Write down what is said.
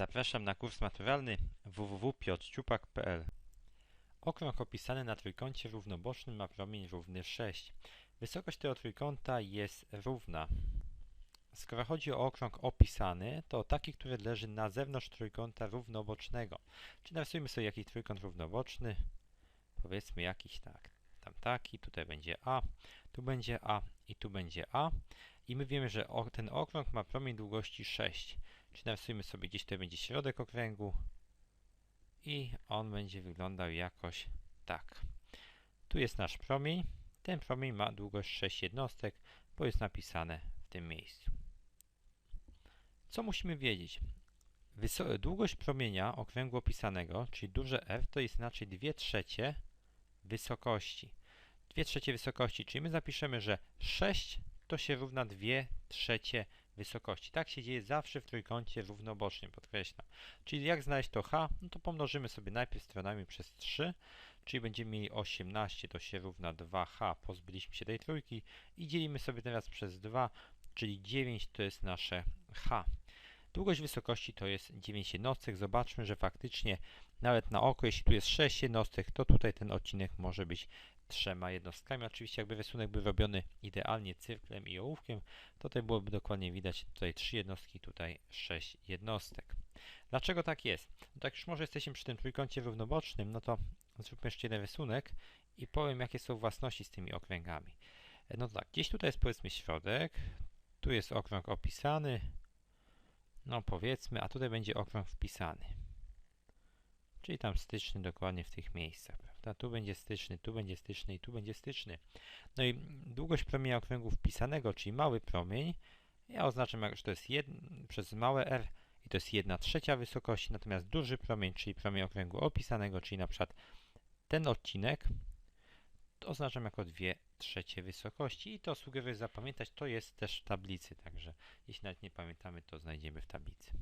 Zapraszam na kurs maturalny www.piotrciupak.pl Okrąg opisany na trójkącie równobocznym ma promień równy 6. Wysokość tego trójkąta jest równa. Skoro chodzi o okrąg opisany, to taki, który leży na zewnątrz trójkąta równobocznego. Czyli narysujmy sobie jakiś trójkąt równoboczny. Powiedzmy jakiś tak, tam taki, tutaj będzie A, tu będzie A i tu będzie A. I my wiemy, że ten okrąg ma promień długości 6. Czyli narysujmy sobie gdzieś tutaj będzie środek okręgu i on będzie wyglądał jakoś tak. Tu jest nasz promień. Ten promień ma długość 6 jednostek, bo jest napisane w tym miejscu. Co musimy wiedzieć? Wyso długość promienia okręgu opisanego, czyli duże F, to jest inaczej 2 trzecie wysokości. 2 trzecie wysokości, czyli my zapiszemy, że 6 to się równa 2 trzecie wysokości. Tak się dzieje zawsze w trójkącie równobocznym, podkreślam. Czyli jak znaleźć to h? No to pomnożymy sobie najpierw stronami przez 3, czyli będziemy mieli 18, to się równa 2h, pozbyliśmy się tej trójki i dzielimy sobie teraz przez 2, czyli 9 to jest nasze h. Długość wysokości to jest 9 jednostek. Zobaczmy, że faktycznie nawet na oko, jeśli tu jest 6 jednostek, to tutaj ten odcinek może być trzema jednostkami. Oczywiście jakby rysunek był robiony idealnie cyrklem i ołówkiem, to tutaj byłoby dokładnie widać tutaj 3 jednostki, tutaj 6 jednostek. Dlaczego tak jest? No tak już może jesteśmy przy tym trójkącie równobocznym, no to zróbmy jeszcze jeden rysunek i powiem jakie są własności z tymi okręgami. No tak, gdzieś tutaj jest powiedzmy środek, tu jest okrąg opisany, no powiedzmy, a tutaj będzie okrąg wpisany. Czyli tam styczny dokładnie w tych miejscach, prawda? Tu będzie styczny, tu będzie styczny i tu będzie styczny. No i długość promienia okręgu wpisanego, czyli mały promień, ja oznaczam, że to jest 1 przez małe r i to jest 1 trzecia wysokości, natomiast duży promień, czyli promień okręgu opisanego, czyli na przykład ten odcinek, oznaczam jako 2 trzecie wysokości i to sugeruję zapamiętać, to jest też w tablicy, także jeśli nawet nie pamiętamy, to znajdziemy w tablicy.